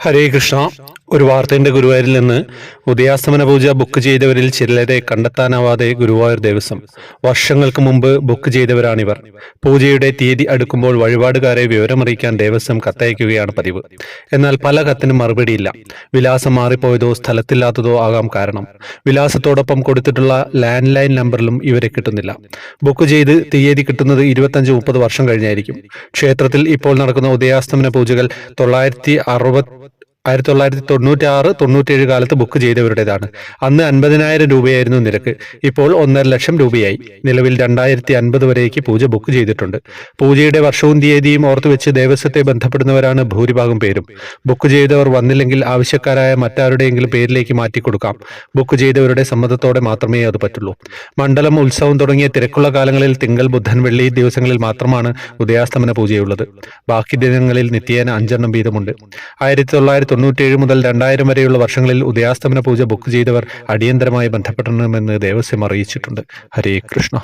ഹരേ കൃഷ്ണ. ഒരു വാർത്തയുടെ ഗുരുവായൂരിൽ നിന്ന് ഉദയാസ്തമന പൂജ ബുക്ക് ചെയ്തവരിൽ ചിലരെ കണ്ടെത്താനാവാതെ ഗുരുവായൂർ ദേവസ്വം. വർഷങ്ങൾക്ക് മുമ്പ് ബുക്ക് ചെയ്തവരാണിവർ. പൂജയുടെ തീയതി അടുക്കുമ്പോൾ വഴിപാടുകാരെ വിവരമറിയിക്കാൻ ദേവസ്വം കത്തയക്കുകയാണ് പതിവ്. എന്നാൽ പല കത്തിനും മറുപടിയില്ല. വിലാസം മാറിപ്പോയതോ സ്ഥലത്തില്ലാത്തതോ ആകാം കാരണം. വിലാസത്തോടൊപ്പം കൊടുത്തിട്ടുള്ള ലാൻഡ് ലൈൻ നമ്പറിലും ഇവരെ കിട്ടുന്നില്ല. ബുക്ക് ചെയ്ത് തീയതി കിട്ടുന്നത് ഇരുപത്തഞ്ച് മുപ്പത് വർഷം കഴിഞ്ഞായിരിക്കും. ക്ഷേത്രത്തിൽ ഇപ്പോൾ നടക്കുന്ന ഉദയാസ്തമന പൂജകൾ തൊള്ളായിരത്തി അറുപത് ആയിരത്തി തൊള്ളായിരത്തി തൊണ്ണൂറ്റി ആറ് തൊണ്ണൂറ്റേഴ് കാലത്ത് ബുക്ക് ചെയ്തവരുടേതാണ്. അന്ന് അൻപതിനായിരം രൂപയായിരുന്നു നിരക്ക്. ഇപ്പോൾ ഒന്നര ലക്ഷം രൂപയായി. നിലവിൽ രണ്ടായിരത്തി അൻപത് വരേക്ക് പൂജ ബുക്ക് ചെയ്തിട്ടുണ്ട്. പൂജയുടെ വർഷവും തീയതിയും ഓർത്തുവെച്ച് ദേവസ്വത്തെ ബന്ധപ്പെടുന്നവരാണ് ഭൂരിഭാഗം പേരും. ബുക്ക് ചെയ്തവർ വന്നില്ലെങ്കിൽ ആവശ്യക്കാരായ മറ്റാരുടെയെങ്കിലും പേരിലേക്ക് മാറ്റി കൊടുക്കാം ബുക്ക് ചെയ്തവരുടെ സമ്മതത്തോടെ മാത്രമേ അത് പറ്റുള്ളൂ. മണ്ഡലം ഉത്സവം തുടങ്ങിയ തിരക്കുള്ള കാലങ്ങളിൽ തിങ്കൾ ബുധൻ വെള്ളി ദിവസങ്ങളിൽ മാത്രമാണ് ഉദയാസ്തമന പൂജയുള്ളത്. ബാക്കി ദിനങ്ങളിൽ നിത്യേന അഞ്ചെണ്ണം വീതമുണ്ട്. ആയിരത്തി തൊള്ളായിരത്തി തൊണ്ണൂറ്റേഴ് മുതൽ രണ്ടായിരം വരെയുള്ള വർഷങ്ങളിൽ ഉദയാസ്തമന പൂജ ബുക്ക് ചെയ്തവർ അടിയന്തരമായി ബന്ധപ്പെടണമെന്ന് ദേവസ്വം അറിയിച്ചിട്ടുണ്ട്. ഹരേ കൃഷ്ണ.